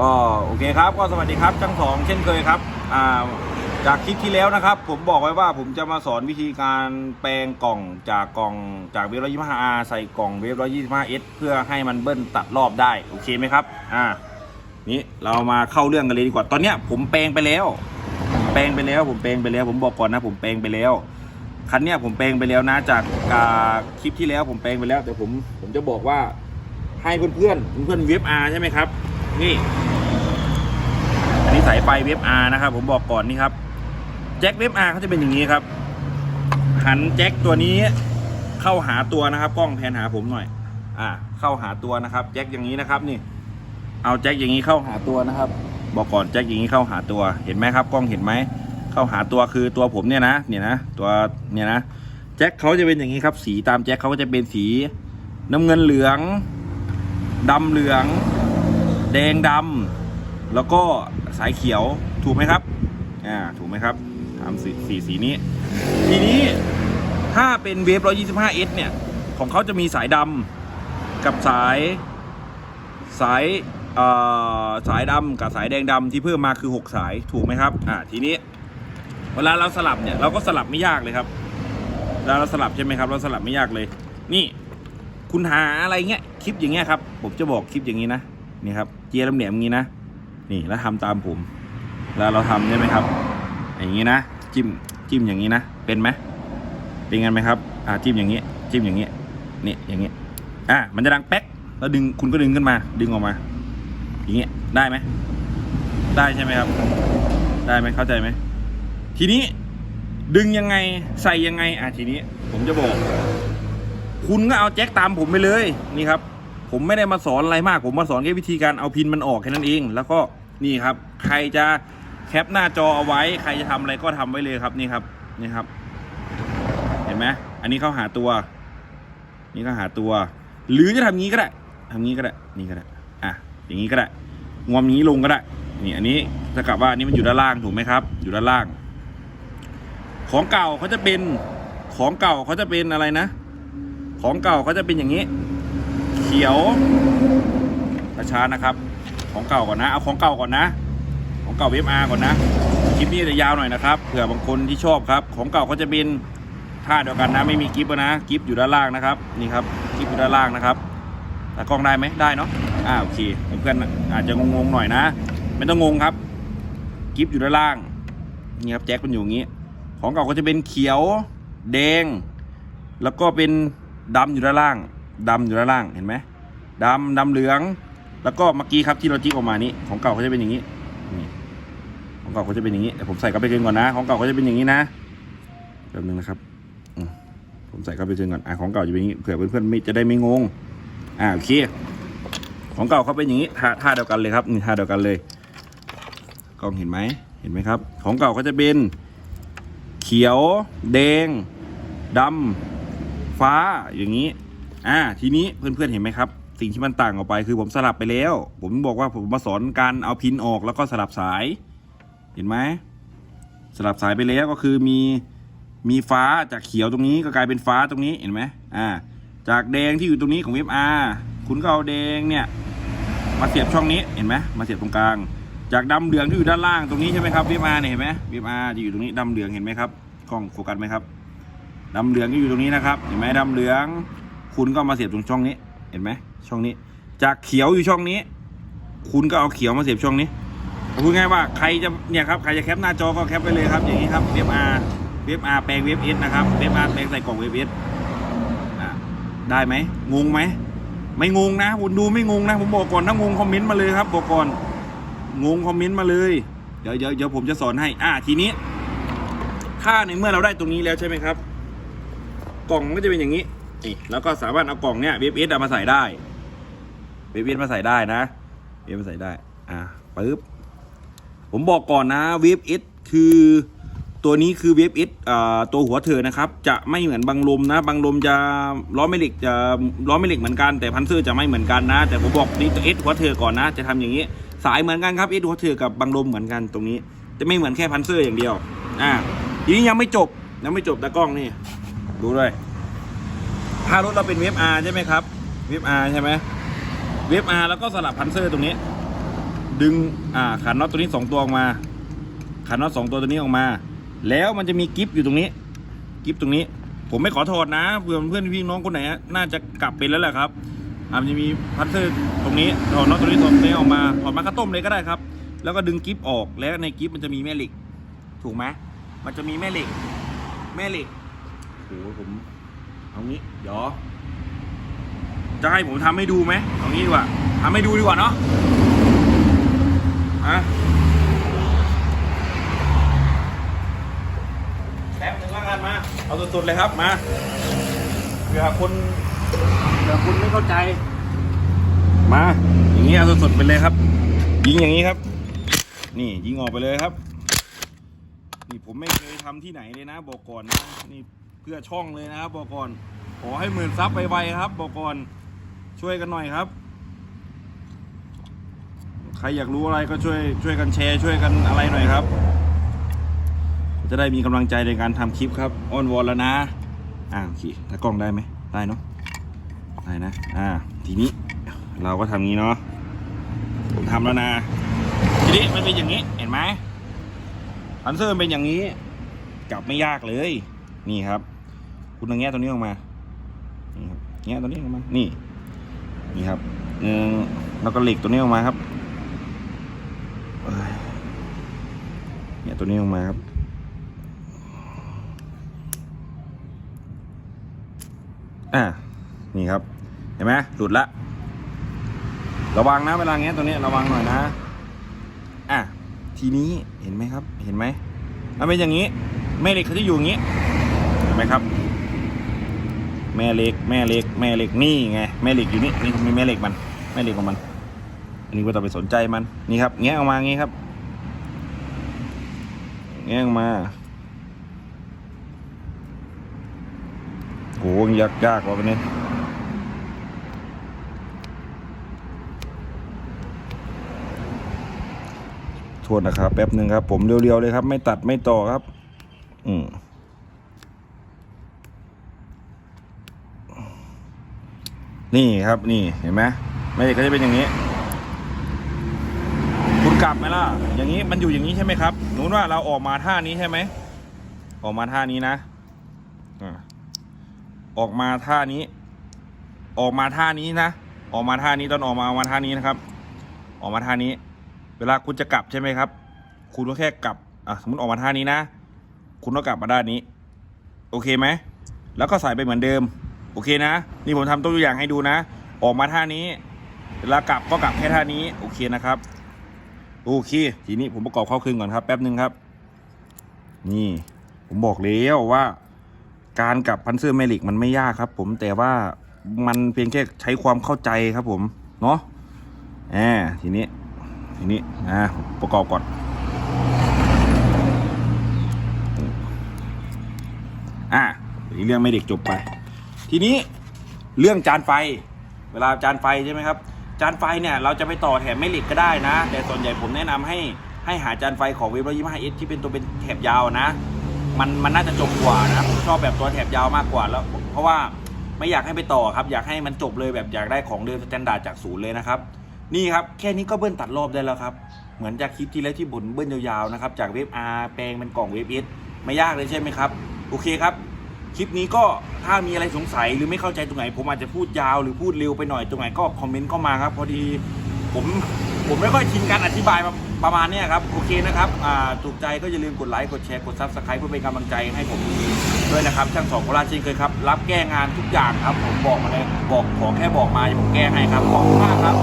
ก็โอเคครับก็สวัสดีครับทั้งสองเช่นเคยครับอ่าจากคลิปที่แล้วนะครับ ผมบอกไว้ว่าผมจะมาสอนวิธีการแปลงกล่องจากกล่องจากเวฟร้อยยี่ห้าอาใส่กล่องเวฟร้อยยี่ห้าเอสเพื่อให้มันเบิ้ลตัดรอบได้โอเคไหมครับอ่านี่เรามาเข้าเรื่องกันเลยดีกว่าตอนเนี้ยผมแปลงไปแล้วผมแปลงไปแล้วผมแปลงไปแล้ว ผมบอกก่อนนะ ผมแปลงไปแล้วคันเนี้ยผมแปลงไปแล้วนะ จากคลิปที่แล้วผมแปลงไปแล้ว แต่ผมผมจะบอกว่าให้เพื่อนๆเพื่อนเวฟอาใช่ไหมครับ นี่อันนี้สายไฟเวฟอาร์นะครับ ผมบอกก่อนนี่ครับแจ็คเวฟอาร์เขาจะเป็นอย่างนี้ครับ หันแจ็คตัวนี้เข้าหาตัวนะครับ กล้องแพนหาผมหน่อย อ่า เข้าหาตัวนะครับแจ็คอย่างนี้นะครับ นี่ เอาแจ็คอย่างนี้เข้าหาตัวนะครับ บอกก่อนแจ็คอย่างนี้เข้าหาตัวเห็นไหมครับ กล้องเห็นไหมเข้าหาตัวคือตัวผมเนี่ยนะเนี่ยนะตัวเนี่ยนะแจ็คเขาจะเป็นอย่างนี้ครับ สีตามแจ็คเขาก็จะเป็นสีน้ำเงินเหลืองดำเหลือง แดงดำแล้วก็สายเขียวถูกไหมครับอ่าถูกไหมครับสามสีสีสีนี้ ทีนี้ถ้าเป็นเวฟ125 s เนี่ย ของเขาจะมีสายดำกับสายสายอ่อสายดำกับสายแดงดำที่เพิ่มมาคือ 6 สายถูกไหมครับอ่าทีนี้ เวลาเราสลับเนี่ยเราก็สลับไม่ยากเลยครับเวลาเราสลับใช่ไหมครับ เราสลับไม่ยากเลย นี่ คุณหาอะไรเงี้ยคลิปอย่างเงี้ยครับ ผมจะบอกคลิปอย่างนี้นะ นี่ครับเจียร์ลำแหนมอย่างนี้นะนี่แล้วทำตามผม แล้วเราทำใช่ไหมครับ อย่างนี้นะจิ้มจิ้มอย่างนี้นะเป็นไหมเป็นไงไหมครับอ่าจิ้มอย่างนี้จิ้มอย่างนี้นี่อย่างนี้อ่ามันจะดังแป๊กแล้วดึงคุณก็ดึงขึ้นมา ดึงออกมา อย่างเงี้ยได้ไหมได้ใช่ไหมครับ ได้ไหมเข้าใจไหมทีนี้ดึงยังไงใส่ยังไงอ่าทีนี้ ผมจะบอก คุณก็เอาแจ็คตามผมไปเลยนี่ครับ ผมไม่ได้มาสอนอะไรมาก ผมมาสอนแค่วิธีการเอาพินมันออกแค่นั้นเอง แล้วก็นี่ครับ ใครจะแคปหน้าจอเอาไว้ ใครจะทำอะไรก็ทำไว้เลยครับนี่ครับนี่ครับ เห็นไหมอันนี้เข้าหาตัว นี่ก็หาตัว หรือจะทำงี้ก็ได้ทำงี้ก็ได้ นี่ก็ได้ อะ อย่างนี้ก็ได้ งอมนี้ลงก็ได้ นี่อันนี้ถ้ากับว่าอันนี้มันอยู่ด้านล่างถูกไหมครับ อยู่ด้านล่าง ของเก่าเขาจะเป็น ของเก่าเขาจะเป็นอะไรนะ ของเก่าเขาจะเป็นอย่างนี้ ขียวช้าๆนะครับ ของเก่าก่อนนะ เอาของเก่าก่อนนะ ของเก่าเวฟอาร์ก่อนนะ คลิปนี้จะยาวหน่อยนะครับ เผื่อบางคนที่ชอบครับ ของเก่าเขาจะเป็นท่าเดียวกันนะ ไม่มีกิฟต์นะ กิฟต์อยู่ด้านล่างนะครับ นี่ครับ กิฟต์อยู่ด้านล่างนะครับต่กล้องได้ไหมได้เนาะ อ่าโอเค เพื่อนๆอาจจะงงๆหน่อยนะ ไม่ต้องงงครับ กิฟต์อยู่ด้านล่าง นี่ครับแจ็คมันอยู่อย่างนี้ ของเก่าก็จะเป็นเขียว แดง แล้วก็เป็นดำอยู่ด้านล่าง ดำอยู่ด้านล่างเห็นไหมดำดำเหลือง แล้วก็เมื่อกี้ครับที่เราจิ๊กออกมานี้ของเก่าเขาจะเป็นอย่างนี้นี่ของเก่าเขาจะเป็นอย่างนี้แต่ผมใส่กลับไปเกินก่อนนะ ของเก่าเขาจะเป็นอย่างนี้นะแป๊บนึงนะครับผมใส่กลับไปเกินก่อนอะของเก่าจะเป็นอย่างนี้เผื่อเพื่อนๆไม่จะได้ไม่งงอ่าโอเคของเก่าเขาเป็นอย่างนี้ท่าท่าเดียวกันเลยครับนี่ท่าเดียวกันเลยกล้องเห็นไหมเห็นไหมครับ ของเก่าเขาจะเป็นเขียว แดงดำฟ้าอย่างนี้ อ่าทีนี้เพื่อนๆเห็นไหมครับ สิ่งที่มันต่างออกไปคือผมสลับไปแล้ว ผมบอกว่าผมมาสอนการเอาพินออกแล้วก็สลับสาย เห็นไหมสลับสายไปแล้วก็คือมีมีฟ้าจากเขียวตรงนี้ก็กลายเป็นฟ้าตรงนี้เห็นไหมอ่า จากแดงที่อยู่ตรงนี้ของเว็บอาคุณก็เอาแดงเนี่ยมาเสียบช่องนี้เห็นไหมมาเสียบตรงกลาง จากดำเหลืองที่อยู่ด้านล่างตรงนี้ใช่ไหมครับวีมาเนี่ยเห็นไหมวีมาจะอยู่ตรงนี้ดำเหลืองเห็นไหมครับกล้องโฟกัสไหมครับดำเหลืองก็อยู่ตรงนี้นะครับ เห็นไหมดำเหลือง คุณก็มาเสียบตรงช่องนี้ เห็นไหมช่องนี้ จากเขียวอยู่ช่องนี้ คุณก็เอาเขียวมาเสียบช่องนี้พูดง่ายว่าใครจะเนี่ยครับใครจะแคปหน้าจอก็แคปไปเลยครับ อย่างนี้ครับเว็บอาร์เว็บอาร์แปลงเว็บเอสนะครับเว็บอาร์แปลงใส่กล่องเว็บเอสได้ไหมงงไหมไม่งงนะคุณดูไม่งงนะผมบอกก่อนถ้างงคอมเมนต์มาเลยครับบอกก่อนงงคอมเมนต์มาเลยเดี๋ยวเดี๋ยวเดี๋ยวผมจะสอนให้ อ่าทีนี้ถ้าในเมื่อเราได้ตรงนี้แล้วใช่ไหมครับ กล่องก็จะเป็นอย่างนี้ นี่แล้วก็สามารถเอากล่องเนี้ยเวฟเอสมาใส่ได้เวฟเอสมาใส่ได้นะเวฟมาใส่ได้ อ่าปึ๊บผมบอกก่อนนะเวฟเอสคือตัวนี้คือเวฟเอสอ่าตัวหัวเธอนะครับ จะไม่เหมือนบางลมนะ บางลมจะล้อไม่เหล็กจะล้อไม่เหล็กเหมือนกันแต่พันเซอร์จะไม่เหมือนกันนะ แต่ผมบอกนี่ตัวเอสหัวเธอก่อนนะ จะทำอย่างนี้ สายเหมือนกันครับเอสหัวเธอกับบางลมเหมือนกันตรงนี้ จะไม่เหมือนแค่พันเซอร์อย่างเดียว อ่าทีนี้ยังไม่จบยังไม่จบตากล้องนี่ดูด้วย ถ้ารถเราเป็นเวฟอาร์ใช่ไหมครับเวฟอาร์ใช่ไหมเวฟอาร์แล้วก็สลับพันเซอร์ตรงนี้ ดึงอ่าขันน็อตตัวนี้สองตัวออกมาขันน็อตสองตัวตัวนี้ออกมา แล้วมันจะมีกิฟอยู่ตรงนี้ กิฟตรงนี้ ผมไม่ขอถอดนะเพื่อนเพื่อนพี่น้องคนไหนน่าจะกลับเป็นแล้วแหละครับอ่ามันจะมีพัตเตอร์ตรงนี้ถอดน็อตตัวนี้ถอดตัวนี้ออกมาถอดมาข้าต้มเลยก็ได้ครับ แล้วก็ดึงกิฟออกแล้วในกิฟมันจะมีแม่เหล็ก ถูกไหมมันจะมีแม่เหล็ก แม่เหล็กโอ้โหผม เอางี้ เดี๋ยว จะให้ผมทำให้ดูไหมเอางี้ดีกว่าทำให้ดูดีกว่าเนาะอะแป๊บนึงล้วกันมา เอาสุดๆเลยครับมาเผื่อคนเผื่อคุณไม่เข้าใจ มา อย่างนี้เอาสุดๆไปเลยครับ ยิงอย่างนี้ครับ นี่ยิงออกไปเลยครับ นี่ผมไม่เคยทำที่ไหนเลยนะ บอกก่อนนะนี่ เพื่อช่องเลยนะครับบอกก่อนขอให้หมื่นซับไวๆครับบอกก่อนช่วยกันหน่อยครับ ใครอยากรู้อะไรก็ช่วยช่วยกันแชร์ช่วยกันอะไรหน่อยครับ จะได้มีกำลังใจในการทำคลิปครับอ้อนวอนแล้วนะอ่าโอเคถ้ากล้องได้ไหมได้เนาะได้นะอ่าทีนี้เราก็ทำงี้เนาะผมทำแล้วนะทีนี้มันเป็นอย่างนี้เห็นไหมพันเซอร์เป็นอย่างนี้ กลับไม่ยากเลย นี่ครับ คุณต้องแงะตัวนี้ออกมานี่ครับแงะตัวนี้ออกมา นี่ นี่ครับเออแล้วก็เหล็กตัวนี้ออกมาครับเอ้ยแงะตัวนี้ออกมาครับอ่านี่ครับ เห็นไหมหลุดละระวังนะเวลาแงะตัวนี้ระวังหน่อยนะ อะ ทีนี้เห็นไหมครับ เห็นไหมมันเป็นอย่างนี้แม่เหล็กเขาจะอยู่อย่างนี้ เห็นไหมครับ แม่เหล็ก แม่เหล็ก แม่เหล็กนี่ไงแม่เหล็กอยู่นี่นี่มีแม่เหล็กมัน แม่เหล็กของมัน อันนี้ก็ต้องไปสนใจมันนี่ครับแงะออกมางี้ครับแงะออกมาโหยากยากกว่าไปเนี่ยโทษนะครับแป๊บหนึ่งครับ ผมเรียวๆเลยครับ ไม่ตัดไม่ต่อครับ อืม นี่ครับนี่เห็นไหมไม่ก็จะเป็นอย่างนี้ คุณกลับไหมล่ะ อย่างนี้มันอยู่อย่างนี้ใช่ไหมครับสมมติว่าเราออกมาท่านี้ใช่ไหมออกมาท่านี้นะอออกมาท่านี้ ออกมาท่านี้นะออกมาท่านี้ตอนออกมาออกมาท่านี้นะครับ ออกมาท่านี้ เวลาคุณจะกลับใช่ไหมครับ คุณก็แค่กลับอะสมมติออกมาท่านี้นะ คุณก็กลับมาด้านนี้ โอเคไหมแล้วก็ใส่ไปเหมือนเดิม โอเคนะ นี่ผมทำตัวอย่างให้ดูนะ ออกมาท่านี้เวลากลับก็กลับแค่ท่านี้ โอเคนะครับ โอเค ทีนี้ผมประกอบเข้าครึ่งก่อนครับแป๊บหนึ่งครับ นี่ ผมบอกแล้วว่า การกลับพันเสื้อแมลิกมันไม่ยากครับ ผมแต่ว่ามันเพียงแค่ใช้ความเข้าใจครับผม เนาะแอบทีนี้ ทีนี้อ่าประกอบก่อนอะอีกเรื่องไม่เด็กจบไป ทีนี้เรื่องจานไฟ เวลาจานไฟใช่ไหมครับ จานไฟเนี่ยเราจะไปต่อแถบไม่เหล็กก็ได้นะ แต่ส่วนใหญ่ผมแนะนำให้ให้หาจานไฟของเวฟร้อยยี่ห้าเอสที่เป็นตัวเป็นแถบยาวนะ มันมันน่าจะจบกว่านะผมชอบแบบตัวแถบยาวมากกว่าแล้ว เพราะว่าไม่อยากให้ไปต่อครับ อยากให้มันจบเลยแบบอยากได้ของเดิมสแตนดาร์ดจากศูนย์เลยนะครับ นี่ครับแค่นี้ก็เบิ้ลตัดรอบได้แล้วครับเหมือนจากคลิปที่แล้วที่บุนเบิ้ลยาวๆนะครับจากเวฟ R แปลงเป็นกล่องเวฟ S ไม่ยากเลยใช่ไหมครับ โอเคครับ คลิปนี้ก็ถ้ามีอะไรสงสัยหรือไม่เข้าใจตรงไหน ผมอาจจะพูดยาวหรือพูดเร็วไปหน่อยตรงไหนก็คอมเมนต์เข้ามาครับ พอดีผมผมไม่ค่อยชินการอธิบายประมาณนี้ครับโอเคนะครับถูกใจก็อย่าลืมกดไลค์กดแชร์กดซับสไครป์เพื่อเป็นกำลังใจให้ผมด้วยนะครับช่างสองโคราชเช่นเคยครับรับแก้งานทุกอย่างครับผมบอกมาเลยบอกขอแค่บอกมาอย่าผมแก้ให้ครับขอบคุณมากครับ